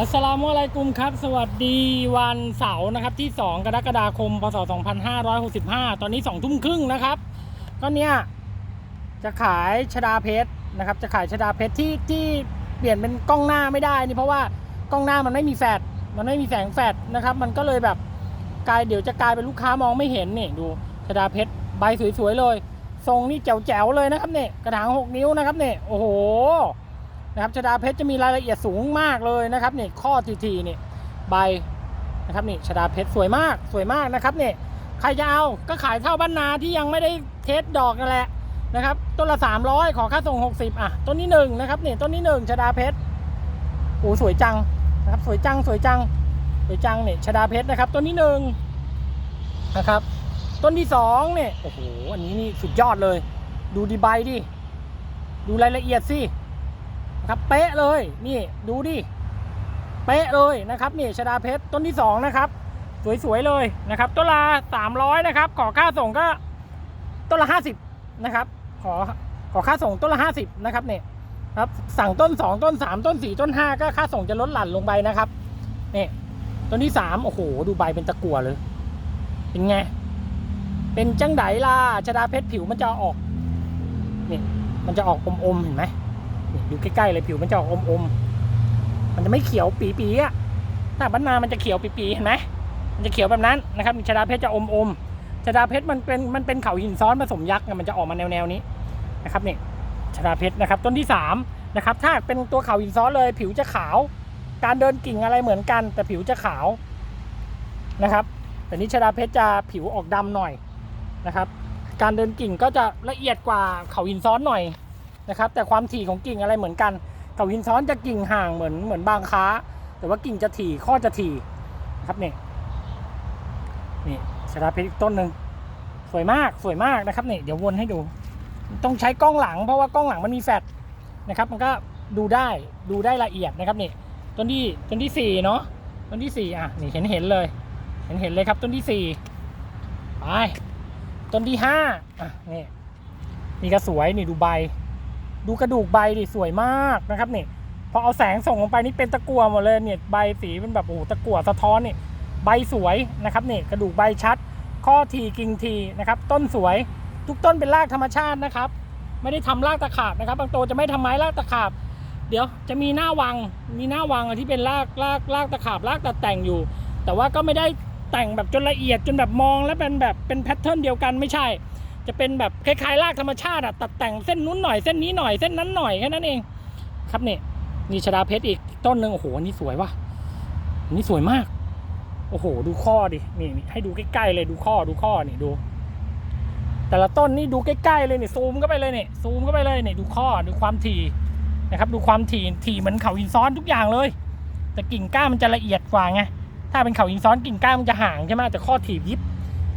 อัสสลามุอะลัยกุมครับ สวัสดีวันเสาร์นะครับที่ 2 กรกฎาคม พศ 2565 ตอนนี้2ทุ่มครึ่งนะครับ ก็เนี่ยจะขายชดาเพชรนะครับ จะขายชดาเพชรที่ที่เปลี่ยนเป็นกล้องหน้าไม่ได้นี่เพราะว่ากล้องหน้ามันไม่มีแฟลชมันไม่มีแสงแฟลชนะครับ มันก็เลยแบบกลายเดี๋ยวจะกลายเป็นลูกค้ามองไม่เห็นนี่ดูชดาเพชรใบสวยๆเลย ทรงนี่แจ๋วๆเลยนะครับเนี่ยกระถาง 6 นิ้วนะครับเนี่ยโอ้โห นะครับชดาเพชรจะมีรายละเอียดสูงมากเลยนะครับนี่ข้อทีทีนี่ใบนะครับนี่ชดาเพชรสวยมากสวยมากนะครับนี่ใครจะเอาก็ขายเท่าบ้านนาที่ยังไม่ได้เทสดอกนั่นแหละนะครับ ต้นละ 300 ขอค่าส่ง 60 อะ ต้นนี้หนึ่งนะครับนี่ต้นนี้หนึ่งชดาเพชรโอ้สวยจังนะครับสวยจังสวยจังสวยจังเนี่ยชดาเพชรนะครับ ต้นนี้หนึ่งนะครับ ต้นที่สองเนี่ยโอ้โหอันนี้นี่สุดยอดเลย ดูดีใบดิดูรายละเอียดสิ ครับเป๊ะเลยนี่ดูดิเป๊ะเลยนะครับนี่ชดาเพชรต้นที่สองนะครับ สวยๆเลยนะครับต้นละสามร้อยนะครับ ขอค่าส่งก็ต้นละห้าสิบนะครับ ขอขอค่าส่งต้นละห้าสิบนะครับเนี่ยครับสั่งต้นสองต้นสามต้นสี่ต้นห้าก็ค่าส่งจะลดหลั่นลงไปนะครับนี่ต้นที่สามโอ้โห ดูใบเป็นตะกั่วเลย เป็นไง เป็นจังไดล่ะชดาเพชรผิวมันจะออกนี่มันจะออกอมๆเห็นไหม ดูใกล้ๆเลยผิวมันจะออกอมๆมันจะไม่เขียวปีๆอะถ้าบ้านนามันจะเขียวปีๆเห็นไหมมันจะเขียวแบบนั้นนะครับชดาเพชรจะอมๆชดาเพชรมันเป็นมันเป็นเขาหินซ้อนผสมยักษ์มันจะออกมาแนวๆนี้นะครับนี่ชดาเพชรนะครับ ต้นที่สามนะครับถ้าเป็นตัวเขาหินซ้อนเลย ผิวจะขาว การเดินกิ่งอะไรเหมือนกัน แต่ผิวจะขาวนะครับ แต่นี้ชดาเพชรจะผิวออกดำหน่อยนะครับ การเดินกิ่งก็จะละเอียดกว่าเขาหินซ้อนหน่อย นะครับแต่ความถี่ของกิ่งอะไรเหมือนกันเขาหินซ้อนจะกิ่งห่างเหมือนเหมือนบางค้า แต่ว่ากิ่งจะถี่ข้อจะถี่นะครับนี่นี่ชาดาเพชรอีกต้นหนึ่งสวยมากสวยมากนะครับนี่เดี๋ยววนให้ดู ต้องใช้กล้องหลังเพราะว่ากล้องหลังมันมีแฟลชนะครับมันก็ดูได้ดูได้ละเอียดนะครับนี่ต้นที่ต้นที่สี่เนาะต้นที่สี่อะนี่เห็นเห็นเลย เห็นเห็นเลยครับต้นที่สี่ไปต้นที่ห้าอะนี่นี่ก็สวยนี่ดูใบ ดูกระดูกใบดิสวยมากนะครับนี่พอเอาแสงส่งลงไปนี่เป็นตะกั่วหมดเลยเนี่ยใบสีเป็นแบบโอ้ตะกั่วสะท้อนนี่ใบสวยนะครับนี่กระดูกใบชัด ข้อทีกิ่งทีนะครับต้นสวยทุกต้นเป็นรากธรรมชาตินะครับ ไม่ได้ทำรากตะขาบนะครับบางตัวจะไม่ทำไม้รากตะขาบ เดี๋ยวจะมีหน้าวังมีหน้าวังที่เป็นรากรากรากตะขาบรากตัดแต่งอยู่ แต่ว่าก็ไม่ได้แต่งแบบจนละเอียดจนแบบมองแล้วเป็นแบบเป็นแพทเทิร์นเดียวกันไม่ใช่ จะเป็นแบบคล้ายๆรากธรรมชาติอะตัดแต่งเส้นนู้นหน่อยเส้นนี้หน่อยเส้นนั้นหน่อยแค่นั้นเอง ครับเนี่ยนี่ชดาเพชรอีกต้นหนึ่งโอ้โหอันนี้สวยว่ะอันนี้สวยมาก โอ้โห ดูข้อดินี่นี่ให้ดูใกล้ๆเลยดูข้อดูข้อนี่ดู แต่ละต้นนี่ดูใกล้ๆเลยนี่ซูมเข้าไปเลยนี่ซูมเข้าไปเลยนี่ดูข้อดูความถี่นะครับ ดูความถี่ถี่เหมือนเขาหินซ้อนทุกอย่างเลย แต่กิ่งก้ามันจะละเอียดกว่าไงถ้าเป็นเขาหินซ้อนกิ่งก้ามันจะห่างใช่ไหมแต่ข้อถี่ยิบ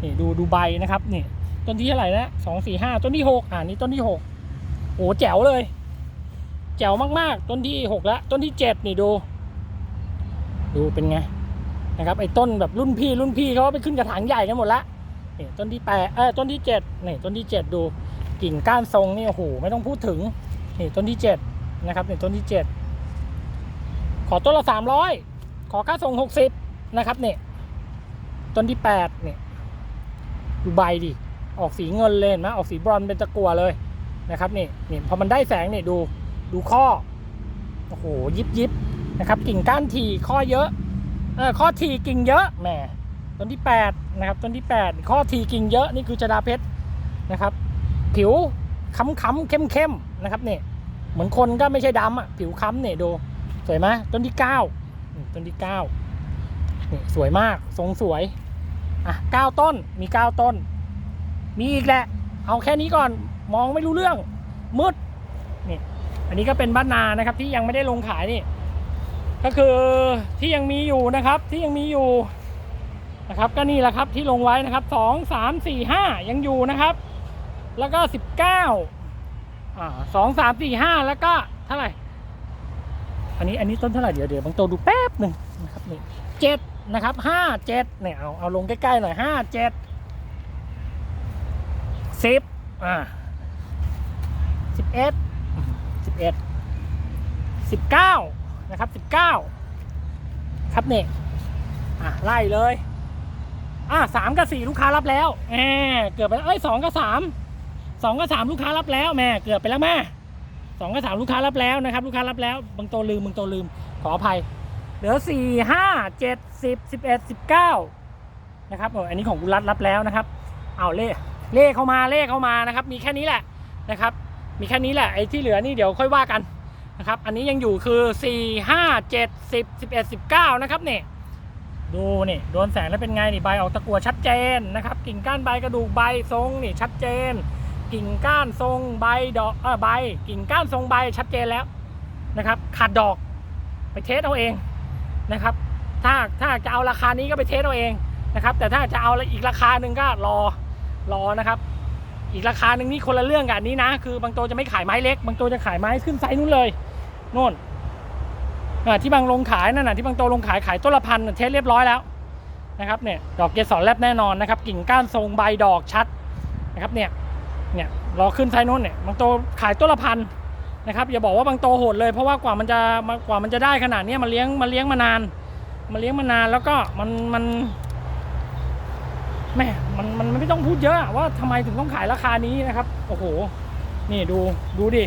นี่ดูดูใบนะครับนี่ ต้นที่เท่าไหร่นะสองสี่ห้าต้นที่หกอ่านี่ต้นที่หกโอ้แจ๋วเลย แจ๋วมากๆ ต้นที่หกแล้วต้นที่เจ็ดนี่ดู ดูเป็นไงนะครับไอ้ต้นแบบรุ่นพี่รุ่นพี่เขาไปขึ้นกระถางใหญ่กันหมดละนี่ต้นที่แปดเออต้นที่เจ็ดนี่ต้นที่เจ็ดดูกิ่งก้านทรงนี่โอ้โหไม่ต้องพูดถึงนี่ต้นที่เจ็ดนะครับนี่ต้นที่เจ็ดขอต้นละสามร้อยขอค่าส่งหกสิบนะครับนี่ต้นที่แปดนี่ดูใบดิ ออกสีเงินเลยเห็นไหมออกสีบรอนซ์เป็นตะกั่วเลยนะครับนี่นี่พอมันได้แสงเนี่ยดูดูข้อโอ้โหยิบยิบนะครับกิ่งก้านทีข้อเยอะเออข้อทีกิ่งเยอะแหมต้นที่แปดนะครับต้นที่แปดข้อทีกิ่งเยอะนี่คือจดาเพชรนะครับ ผิวค้ำค้ำเข้มเข้มๆนะครับนี่เหมือนคนก็ไม่ใช่ดำอะผิวค้ำเนี่ยดูสวยไหมต้นที่เก้าต้นที่เก้านี่สวยมากทรงสวยอะเก้าต้นมีเก้าต้น มีอีกแหละ เอาแค่นี้ก่อนมองไม่รู้เรื่อง มืดนี่อันนี้ก็เป็นบ้านนานะครับที่ยังไม่ได้ลงขายนี่ก็คือที่ยังมีอยู่นะครับที่ยังมีอยู่นะครับก็นี่แหละครับที่ลงไว้นะครับสองสามสี่ห้ายังอยู่นะครับ แล้วก็สิบเก้าอ่าสองสามสี่ห้าแล้วก็เท่าไหร่อันนี้อันนี้ต้นเท่าไหร่เดี๋ยวเดี๋ยวบางตัวดูแป๊บหนึ่งนะครับนี่เจ็ดนะครับห้าเจ็ดเนี่ยเอาเอาลงใกล้ๆหน่อยห้าเจ็ด สิบอ่าสิบเอ็ดสิบเอ็ดสิบเก้านะครับสิบเก้าครับเนี่ยอะไล่เลยอะสามกับสี่ลูกค้ารับแล้วแหมเกือบไปแล้วเอ้ยสองกับสามสองกับสามลูกค้ารับแล้วแม่เกือบไปแล้วแม่สองกับสามลูกค้ารับแล้วนะครับ ลูกค้ารับแล้วบางตัวลืมบางตัวลืมขออภัยเหลือสี่ห้าเจ็ดสิบสิบเอ็ดสิบเก้านะครับโอ้อันนี้ของกุรัตรับแล้วนะครับ เอาเลข เลขเข้ามาเลขเข้ามานะครับ มีแค่นี้แหละนะครับ มีแค่นี้แหละไอ้ที่เหลือนี่เดี๋ยวค่อยว่ากันนะครับ อันนี้ยังอยู่คือสี่ห้าเจ็ดสิบสิบเอ็ดสิบเก้านะครับเนี่ยดูนี่โดนแสงแล้วเป็นไงนี่ใบออกตะกัวชัดเจนนะครับ กิ่งก้านใบกระดูกใบทรงนี่ชัดเจน กิ่งก้านทรงใบดอกเออใบ กิ่งก้านทรงใบชัดเจนแล้วนะครับ ขาดดอกไปเทสเอาเองนะครับ ถ้าถ้าจะเอาราคานี้ก็ไปเทสเอาเองนะครับ แต่ถ้าจะเอาอีกราคาหนึ่งก็รอ รอนะครับ อีกราคาหนึ่งนี่คนละเรื่องกันนี้นะ คือบางตัวจะไม่ขายไม้เล็ก บางตัวจะขายไม้ขึ้นไซส์นู้นเลยนู่นที่บางลงขายนั่นน่ะที่บางโตลงขายขายต้นละพันเทสเรียบร้อยแล้วนะครับเนี่ยดอกเกสรแลบแน่นอนนะครับ กิ่งก้านทรงใบดอกชัดนะครับเนี่ยเนี่ยรอขึ้นไซนู้นเนี่ยบางโตขายต้นละพันนะครับอย่าบอกว่าบางโตโหดเลยเพราะว่ากว่ามันจะกว่ามันจะได้ขนาดนี้มันเลี้ยงมันเลี้ยงมานาน มันเลี้ยงมานานแล้วก็มันมัน แม่มันมันไม่ต้องพูดเยอะว่าทำไมถึงต้องขายราคานี้นะครับ โอ้โห นี่ดูดูดิ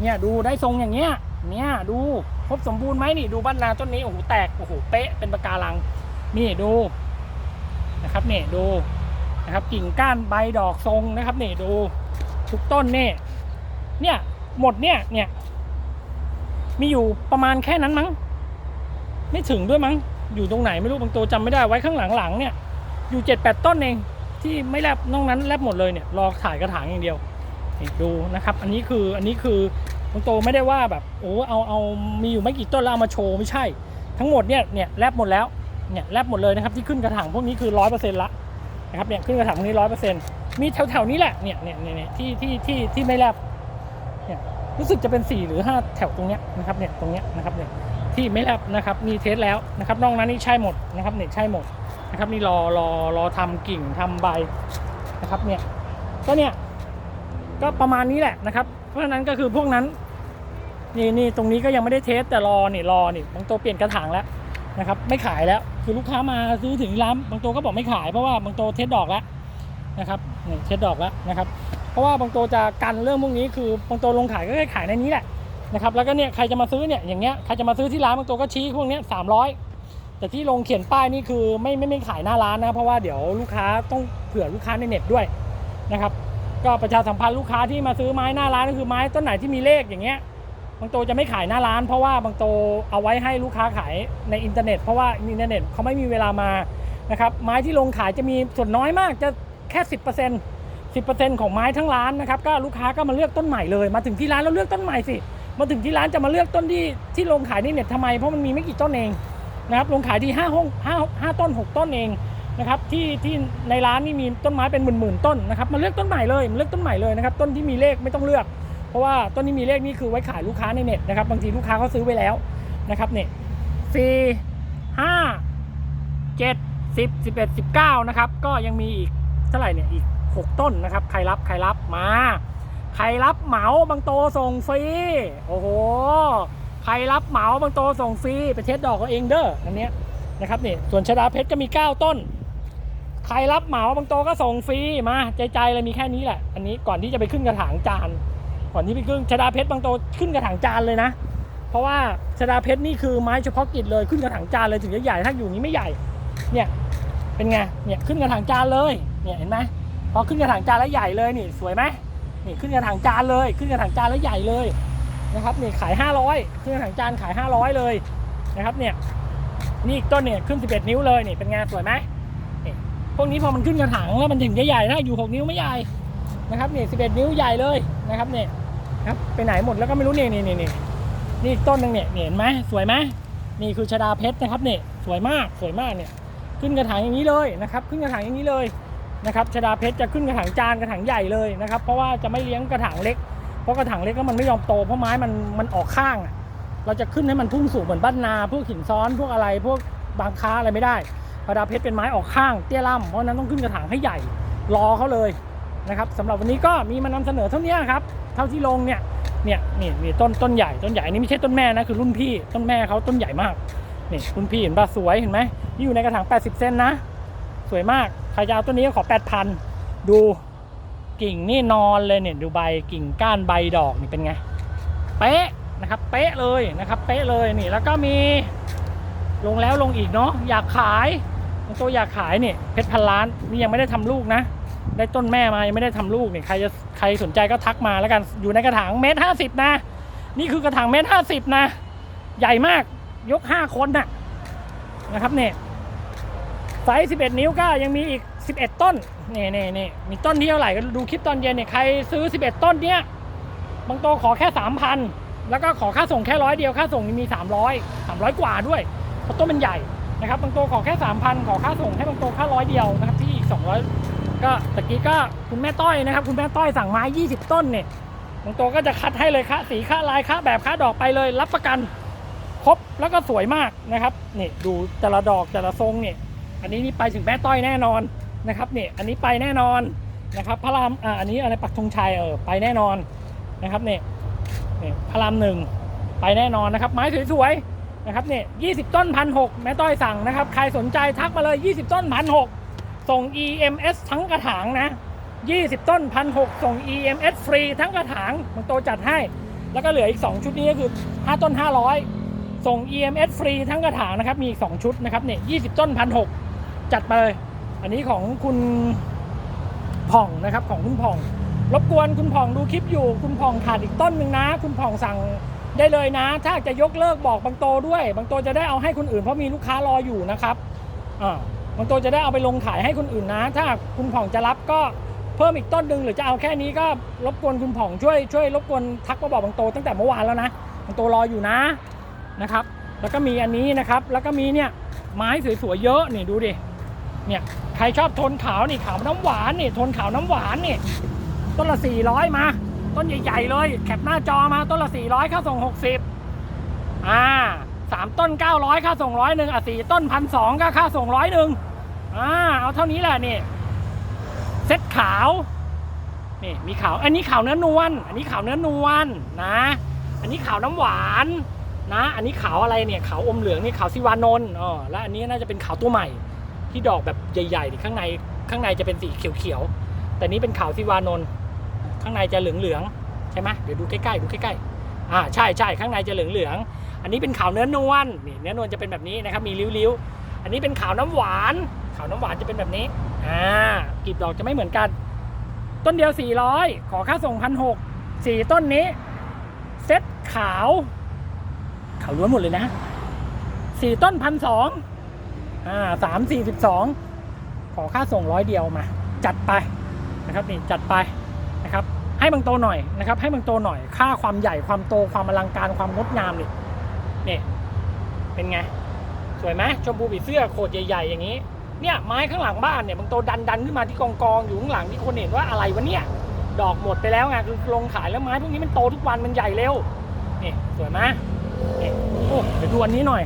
เนี่ยดูได้ทรงอย่างเงี้ย เนี่ยดูครบสมบูรณ์ไหมนี่ดูบ้านนาต้นนี้โอ้โหแตกโอ้โหเป๊ะเป็นปะการัง นี่ดูนะครับนี่ดูนะครับกิ่งก้านใบดอกทรงนะครับนี่ดูทุกต้นนี่เนี่ยหมดเนี่ยเนี่ยมีอยู่ประมาณแค่นั้นมั้ง ไม่ถึงด้วยมั้ง อยู่ตรงไหนไม่รู้บางตัวจำไม่ได้ไว้ข้างหลังๆเนี่ย อยู่เจ็ดแปดต้นเองที่ไม่แลบนอกนั้นแลบหมดเลยเนี่ยรอถ่ายกระถางอย่างเดียวนี่ดูนะครับ อันนี้คืออันนี้คือบางตัวไม่ได้ว่าแบบโอ้เอาเอามีอยู่ไม่กี่ต้นแล้วเอามาโชว์ไม่ใช่ ทั้งหมดเนี่ยเนี่ยแลบหมดแล้วเนี่ยแลบหมดเลยนะครับที่ขึ้นกระถางพวกนี้คือร้อยเปอร์เซ็นต์ละนะครับเนี่ยขึ้นกระถางพวกนี้ร้อยเปอร์เซ็นต์มีแถวๆนี้แหละเนี่ยเนี่ยเนี่ยเนี่ยที่ที่ที่ที่ไม่แลบเนี่ยรู้สึกจะเป็นสี่หรือห้าแถวตรงเนี้ยนะครับเนี่ยตรงเนี้ยนะครับเนี่ยที่ไม่แลบนะครับมีเทสแล้วนะครับนอกนั้นนี่ใช่หมดนะครับเนี่ยใช่หมด นะครับนี่รอรอรอทำกิ่งทำใบนะครับเนี่ยก็เนี่ยก็ประมาณนี้แหละนะครับ เพราะฉะนั้นก็คือพวกนั้นนี่นี่ตรงนี้ก็ยังไม่ได้เทสแต่รอนี่รอนี่บางตัวเปลี่ยนกระถางแล้วนะครับไม่ขายแล้วคือลูกค้ามาซื้อถึงร้านบางตัวก็บอกไม่ขายเพราะว่าบางตัวเทสดอกแล้วนะครับนี่เทสดอกแล้วนะครับเพราะว่าบางตัวจะกันเรื่องพวกนี้คือบางตัวลงขายก็แค่ขายในนี้แหละนะครับแล้วก็เนี่ยใครจะมาซื้อเนี่ยอย่างเงี้ยใครจะมาซื้อที่ร้านบางตัวก็ชี้พวกเนี้ยสามร้อย แต่ที่ลงเขียนป้ายนี่คือไม่ไม่ไม่ขายหน้าร้านนะ เพราะว่าเดี๋ยวลูกค้าต้องเผื่อลูกค้าในเน็ตด้วยนะครับ ก็ประชาสัมพันธ์ลูกค้าที่มาซื้อไม้หน้าร้านก็คือไม้ต้นไหนที่มีเลขอย่างเงี้ยบางโตจะไม่ขายหน้าร้าน เพราะว่าบางโตเอาไว้ให้ลูกค้าขายในอินเทอร์เน็ต เพราะว่าอินเทอร์เน็ตเขาไม่มีเวลามานะครับไม้ที่ลงขายจะมีส่วนน้อยมากจะแค่ 10% 10%ของไม้ทั้งร้านนะครับก็ลูกค้าก็มาเลือกต้นใหม่เลย มาถึงที่ร้านแล้วเลือกต้นใหม่สิมาถึงที่ร้านจะมาเลือกต้นที่ที่ลงขายในเน็ตทำไมเพราะมันมีไม่กี่ต้นเอง นะครับลงขายที่5ห้อง5 5ต้น 6 ต้นเองนะครับที่ที่ในร้านนี่มีต้นไม้เป็นหมื่นๆต้นนะครับมาเลือกต้นใหม่เลยมาเลือกต้นใหม่เลยนะครับต้นที่มีเลขไม่ต้องเลือก เพราะว่าต้นนี้มีเลขนี่คือไว้ขายลูกค้าในเน็ตนะครับบางทีลูกค้าเขาซื้อไว้แล้วนะครับเนี่ยสี่ห้าเจ็ดสิบสิบเอ็ดสิบเก้านะครับก็ยังมีอีกเท่าไหร่เนี่ยอีกหกต้นนะครับใครรับใครรับมา ใครรับเหมาบางโตส่งฟรีโอ้โห ใครรับเหมาบางโตส่งฟรีไปเทสดอกเอาเองเด้ออันเนี้ยนะครับนี่ส่วนชดาเพชรก็มีเก้าต้น ใครรับเหมาบางโตก็ส่งฟรีมาใจๆเลยมีแค่นี้แหละ อันนี้ก่อนที่จะไปขึ้นกระถางจาน ก่อนที่ไปขึ้นชดาเพชรบางโตขึ้นกระถางจานเลยนะ เพราะว่าชดาเพชรนี่คือไม้เฉพาะกิจเลยขึ้นกระถางจานเลยถึงจะใหญ่ถ้าอยู่นี้ไม่ใหญ่เนี่ยเป็นไงเนี่ยขึ้นกระถางจานเลยเนี่ยเห็นไหมพอขึ้นกระถางจานแล้วใหญ่เลยนี่สวยไหมนี่ขึ้นกระถางจานเลย ขึ้นกระถางจานแล้วใหญ่เลย นะครับนี่ขาย 500ขึ้นกระถางจานขาย 500 เลยนะครับเนี่ยนี่อีกต้นเนี่ยขึ้น 11 นิ้วเลยนี่เป็นไงสวยไหมพวกนี้พอมันขึ้นกระถางแล้วมันถึงจะใหญ่ถ้าอยู่ 6 นิ้วไม่ใหญ่นะครับนี่11 นิ้วใหญ่เลยนะครับเนี่ยครับไปไหนหมดแล้วก็ไม่รู้เนี่นี่นี่นี่นี่อีกต้นหนึ่งเนี่ยเนี่ยเห็นไหมสวยไหมนี่คือชดาเพชรนะครับเนี่ยสวยมากสวยมากเนี่ยขึ้นกระถางอย่างนี้เลยนะครับขึ้นกระถางอย่างนี้เลยนะครับชดาเพชรจะขึ้นกระถางจานกระถางใหญ่เลยนะครับเพราะว่าจะไม่เลี้ยงกระถางเล็ก เพราะกระถางเล็กแล้วมันไม่ยอมโตเพราะไม้มันมันออกข้างเราจะขึ้นให้มันพุ่งสูงเหมือนบ้านนา พวกหินซ้อนพวกอะไรพวกบางค้าอะไรไม่ได้ชดาเพชรเป็นไม้ออกข้างเตี้ยล่ำเพราะนั้นต้องขึ้นกระถางให้ใหญ่รอเขาเลยนะครับสำหรับวันนี้ก็มีมานำเสนอเท่านี้ครับเท่าที่ลงเนี่ยเนี่ยนี่มีต้นต้นใหญ่ต้นใหญ่นี้ไม่ใช่ต้นแม่นะคือรุ่นพี่ต้นแม่เขาต้นใหญ่มากนี่คุณพี่เห็นป่ะสวยเห็นไหมนี่อยู่ในกระถาง 80 เซนนะ สวยมากใครจะเอาตัวนี้ก็ขอ 8,000 ดู กิ่งนี่นอนเลยเนี่ยดูใบกิ่งก้านใบดอกนี่เป็นไงเป๊ะนะครับเป๊ะเลยนะครับเป๊ะเลยนี่แล้วก็มีลงแล้วลงอีกเนาะอยากขายตัวอยากขายเนี่ยเพชรพันล้านนี่ยังไม่ได้ทำลูกนะ ได้ต้นแม่มายังไม่ได้ทำลูกเนี่ยใครจะใครสนใจก็ทักมาแล้วกันอยู่ในกระถางเมตรห้าสิบนะ นี่คือกระถางเมตรห้าสิบนะ ใหญ่มากยกห้าคนน่ะนะครับเนี่ยไซส์สิบเอ็ดนิ้วก็ยังมีอีก สิบเอ็ดต้นนี่นี่นี่มีต้นที่เท่าไหร่ก็ดูคลิปตอนเย็นเนี่ยใครซื้อสิบเอ็ดต้นเนี้ยบางตัวขอแค่สามพันแล้วก็ขอค่าส่งแค่ร้อยเดียวค่าส่งมีสามร้อยสามร้อยกว่าด้วยเพราะต้นมันใหญ่นะครับบางตัวขอแค่สามพันขอค่าส่งให้บางตัวค่าร้อยเดียวนะครับที่อีกสองร้อยก็ตะกี้ก็คุณแม่ต้อยนะครับ คุณแม่ต้อยสั่งไม้ยี่สิบต้นเนี่ยบางตัวก็จะคัดให้เลยค่าสีค่าลายค่าแบบค่าดอกไปเลย รับประกันครบแล้วก็สวยมากนะครับนี่ดูแต่ละดอกแต่ละทรงเนี่ยอันนี้นี่ไปถึงแม่ต้อยแน่นอน นะครับเนี่ยอันนี้ไปแน่นอนนะครับพระรามอ่าอันนี้อะไรปักธงชัยเออไปแน่นอนนะครับเนี่ยเนี่ยพระรามหนึ่งไปแน่นอนนะครับ ไม้สวยๆนะครับเนี่ยยี่สิบต้นพันหกแม่ต้อยสั่งนะครับ ใครสนใจทักมาเลย 20 ต้นพันหกส่ง EMS ทั้งกระถางนะ20 ต้นพันหกส่ง EMS ฟรีทั้งกระถางมันโตจัดให้ แล้วก็เหลืออีก 2 ชุดนี้ก็คือ 5 ต้น 500 ส่ง EMS ฟรีทั้งกระถางนะครับ มีอีก 2 ชุดนะครับเนี่ย20 ต้นพันหกจัดไปเลย อันนี้ของคุณผ่องนะครับของคุณผ่อง รบกวนคุณผ่องดูคลิปอยู่ คุณผ่องขาดอีกต้นหนึ่งนะ คุณผ่องสั่งได้เลยนะ ถ้าจะยกเลิกบอกบางโตด้วย บางโตจะได้เอาให้คนอื่นเพราะมีลูกค้ารออยู่นะครับอ่าบางโตจะได้เอาไปลงขายให้คนอื่นนะ ถ้าคุณผ่องจะรับก็เพิ่มอีกต้นหนึ่งหรือจะเอาแค่นี้ก็รบกวนคุณผ่องช่วยช่วยรบกวนทักมาบอกบางโตตั้งแต่เมื่อวานแล้วนะบางโตรออยู่นะนะครับ แล้วก็มีอันนี้นะครับ แล้วก็มีเนี่ยไม้สวยๆเยอะนี่ดูดิ เนี่ยใครชอบทนขาวนี่ขาวน้ำหวานนี่ทนขาวน้ำหวานนี่ต้นละ400มา ต้นใหญ่ๆเลยแคปหน้าจอมาต้นละ400ค่าส่ง60อ่าสามต้น900ค่าส่งร้อยหนึ่งอะสี่ต้นพันสองก็ค่าส่งร้อยหนึ่งอ่าเอาเท่านี้แหละนี่เซ็ตขาวนี่มีขาวอันนี้ขาวเนื้อนวลอันนี้ขาวเนื้อนวลนะ อันนี้ขาวน้ำหวานนะ อันนี้ขาวอะไรเนี่ยขาวอมเหลืองนี่ขาวซิวานนท์อ๋อและอันนี้น่าจะเป็นขาวตัวใหม่ ที่ดอกแบบใหญ่ๆนี่ข้างในข้างในจะเป็นสีเขียวๆ แต่นี้เป็นขาวซิวานนท์ข้างในจะเหลืองๆ ใช่ไหมเดี๋ยวดูใกล้ๆ ดูใกล้ๆ อ่า ใช่ใช่ข้างในจะเหลืองๆ อันนี้เป็นขาวเนื้อนวล นี่เนื้อนวลจะเป็นแบบนี้นะครับ มีริ้วๆ อันนี้เป็นขาวน้ำหวาน ขาวน้ำหวานจะเป็นแบบนี้ อ่ากลีบดอกจะไม่เหมือนกัน ต้นเดียว 400 ขอค่าส่งพันหกสี่ต้นนี้ เซ็ตขาว ขาวล้วนหมดเลยนะสี่ต้นพันสอง อ่าสามสี่สิบสองขอค่าส่งร้อยเดียวมา จัดไปนะครับนี่จัดไปนะครับให้บางโตหน่อยนะครับให้บางโตหน่อยค่าความใหญ่ความโตความอลังการความงดงามนี่นี่เป็นไงสวยไหมชมพูผีเสื้อโขดใหญ่ๆอย่างนี้เนี่ยไม้ข้างหลังบ้านเนี่ยบางโตดันดันขึ้นมาที่กองกองอยู่ข้างหลังที่คนเห็นว่าอะไรวะเนี่ยดอกหมดไปแล้วไงคือลงขายแล้วไม้พวกนี้มันโตทุกวันมันใหญ่เร็วนี่สวยไหมนี่โอ้เดี๋ยวดูอันนี้หน่อย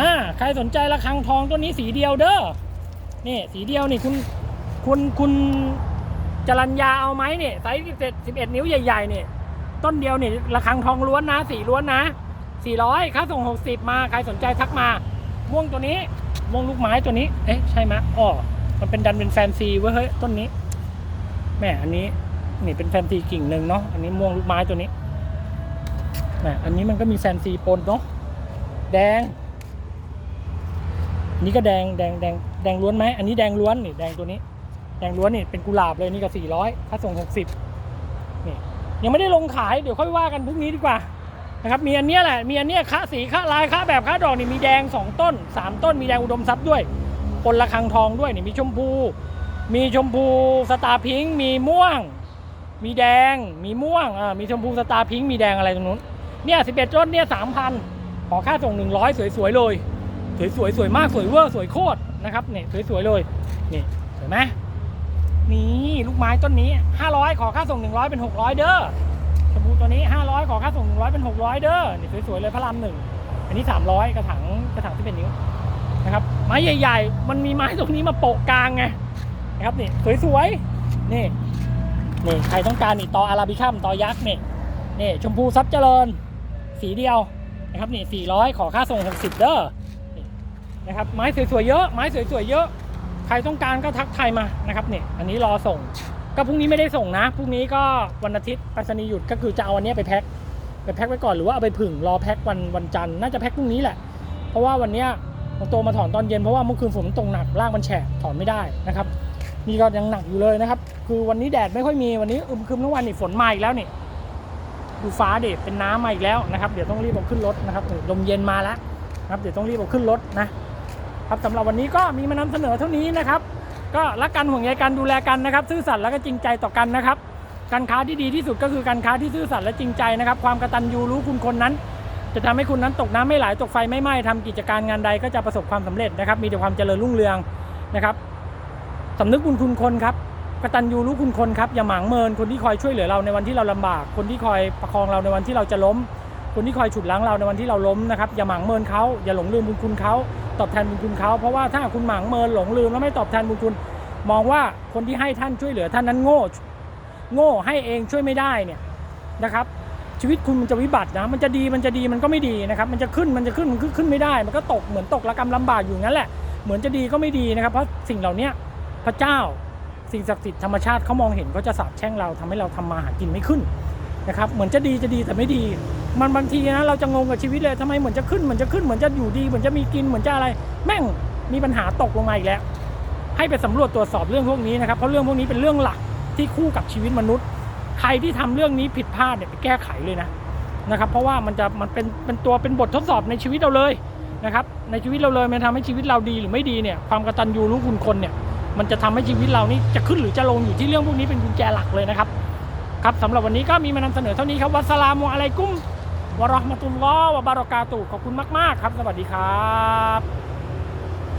อ่าใครสนใจระฆังทองต้นนี้สีเดียวเด้อนี่สีเดียวนี่คุณคุณคุณจรัญญาเอาไหมเนี่ยไซส์สิบเอ็ดสิบเอ็ดนิ้วใหญ่ๆเนี่ยต้นเดียวนี่ระฆังทองล้วนนะสีล้วนนะ400ค่าส่ง60มาใครสนใจทักมา ม่วงตัวนี้ ม่วงลูกไม้ตัวนี้ เอ๊ะใช่ไหมอ๋อมันเป็นดันเป็นแฟนซีเว้ยเฮ้ยต้นนี้แหมอันนี้นี่เป็นแฟนซีกิ่งหนึ่งเนาะอันนี้ม่วงลูกไม้ตัวนี้แหมอันนี้มันก็มีแฟนซีปนเนาะแดง นี่ก็แดงแดงแดงแดงล้วนไหมอันนี้แดงล้วนนี่แดงตัวนี้ แดงล้วนนี่เป็นกุหลาบเลยนี่ก็400ค่าส่ง60นี่ยังไม่ได้ลงขายเดี๋ยวค่อยว่ากันพรุ่งนี้ดีกว่านะครับมีอันเนี้ยแหละมีอันเนี้ยคะสีคะลายคะแบบคะดอกนี่มีแดง2ต้น3ต้น มีแดงอุดมทรัพย์ด้วยปนระคังทองด้วยนี่มีชมพู มีชมพูสตาร์พิงค์มีม่วง มีแดงมีม่วงอ่ามีชมพูสตาร์พิงค์มีแดงอะไรตรงนู้นเนี่ย11ต้นเนี่ย3,000ขอค่าส่ง100สวยๆเลย สวยๆสวยมากสวยเวอร์สวยโคตรนะครับเนี่ยสวยๆเลยนี่สวยไหมนี่ลูกไม้ต้นนี้ 500 ขอค่าส่ง 100 เป็น 600 เด้อชมพูตัวนี้ 500 ขอค่าส่ง 100 เป็น 600 เด้อนี่สวยๆเลยพระรามหนึ่งอันนี้ 300 กระถางกระถางที่เป็นนิ้วนะครับไม้ใหญ่ ๆ มันมีไม้ตรงนี้มาโปะกลางไงนะครับนี่สวยๆนี่นี่ใครต้องการนี่ตออาราบิคัมตอยักษ์นี่นี่ชมพูซับเจริญ สีเดียวนะครับนี่400 ขอค่าส่ง 60 เด้อ นะครับไม้สวยๆเยอะไม้สวยๆเยอะ ใครต้องการก็ทักไทายมานะครับเนี่ยอันนี้รอส่ง ก็พรุ่งนี้ไม่ได้ส่งนะพรุ่งนี้ก็วันอาทิตย์ไปรษณีย์หยุดก็คือจะเอาอันนี้ไปแพ็คไปแพ็คไว้ก่อนหรือว่าเอาไปผึ่งรอแพ็ควันวันจันทร์น่าจะแพ็คพรุ่งนี้แหละ เพราะว่าวันเนี้ยผมโตมาถอนตอนเย็นเพราะว่าเมื่อคืนฝนตกหนักรากมันแฉะถอนไม่ได้นะครับนี่ก็ยังหนักอยู่เลยนะครับ คือวันนี้แดดไม่ค่อยมีวันนี้อึมครึมทั้งวันนี่ฝนมาอีกแล้วนี่ดูฟ้าเด็เป็นน้ำมาอีกแล้วนะครับ เดี๋ยวต้องรีบเอาขึ้นรถนะครับลมเย็นมาแล้วนะครับ เดี๋ยวต้องรีบเอาขึ้นรถนะ ครับสำหรับวันนี้ก็มีมานำเสนอเท่านี้นะครับ ก็รักกันห่วงใยกันดูแลกันนะครับ ซื่อสัตย์แล้วก็จริงใจต่อกันนะครับ การค้าที่ดีที่สุดก็คือการค้าที่ซื่อสัตย์และจริงใจนะครับ ความกตัญญูรู้คุณคนนั้น จะทำให้คุณนั้นตกน้ำไม่ไหลตกไฟไม่ไหม้ทำกิจการงานใดก็จะประสบความสำเร็จนะครับ มีแต่ความเจริญรุ่งเรืองนะครับสำนึกบุญคุณคนครับกตัญญูรู้คุณคนครับอย่าหมางเมินคนที่คอยช่วยเหลือเราในวันที่เราลำบาก คนที่คอยประคองเราในวันที่เราจะล้ม คนที่คอยฉุดล้างเราในวันที่เราล้มนะครับอย่าหมางเมินเขาอย่าหลงลืมบุญคุณเขา ตอบแทนบุญคุณเขาเพราะว่าถ้าคุณหมางเมินหลงลืมแล้วไม่ตอบแทนบุญคุณ มองว่าคนที่ให้ท่านช่วยเหลือท่านนั้นโง่โง่ให้เองช่วยไม่ได้เนี่ยนะครับ ชีวิตคุณมันจะวิบัตินะมันจะดีมันจะดีมันก็ไม่ดีนะครับ มันจะขึ้นมันจะขึ้นมันขึ้นไม่ได้ มันก็ตกเหมือนตกระกำลำบากอยู่งั้นแหละเหมือนจะดีก็ไม่ดีนะครับ เพราะสิ่งเหล่านี้พระเจ้าสิ่งศักดิ์สิทธิ์ธรรมชาติเขามองเห็นเขาจะสาปแช่งเราทำให้เราทำมาหากินไม่ขึ้น นะครับเหมือนจะดีจะดีแต่ไม่ดี มันบางทีนะเราจะงงกับชีวิตเลยทำไมเหมือนจะขึ้นเหมือนจะขึ้นเหมือนจะอยู่ดีเหมือนจะมีกินเหมือนจะอะไร แม่งมีปัญหาตกลงมาอีกแล้ว ให้ไปสำรวจตรวจสอบเรื่องพวกนี้นะครับเพราะเรื่องพวกนี้เป็นเรื่องหลักที่คู่กับชีวิตมนุษย์ ใครที่ทำเรื่องนี้ผิดพลาดเนี่ยไปแก้ไขเลยนะนะครับ เพราะว่ามันจะมันเป็นเป็นตัวเป็นบททดสอบในชีวิตเราเลยนะครับในชีวิตเราเลยมันทำให้ชีวิตเราดีหรือไม่ดีเนี่ยความกตัญญูรู้คุณคนเนี่ยมันจะทำให้ชีวิตเรานี่จะขึ้นหรือจะลงอยู่ที่เรื่องพวกนี้เป็นกุญแจหลักเลยนะครับ ครับสำหรับวันนี้ก็มีมานำเสนอเท่านี้ครับวัสลามุอะลัยกุมวะราะห์มะตุลลอฮ์วะบารอกาตุขอบคุณมาก ๆ ครับ สวัสดีครับ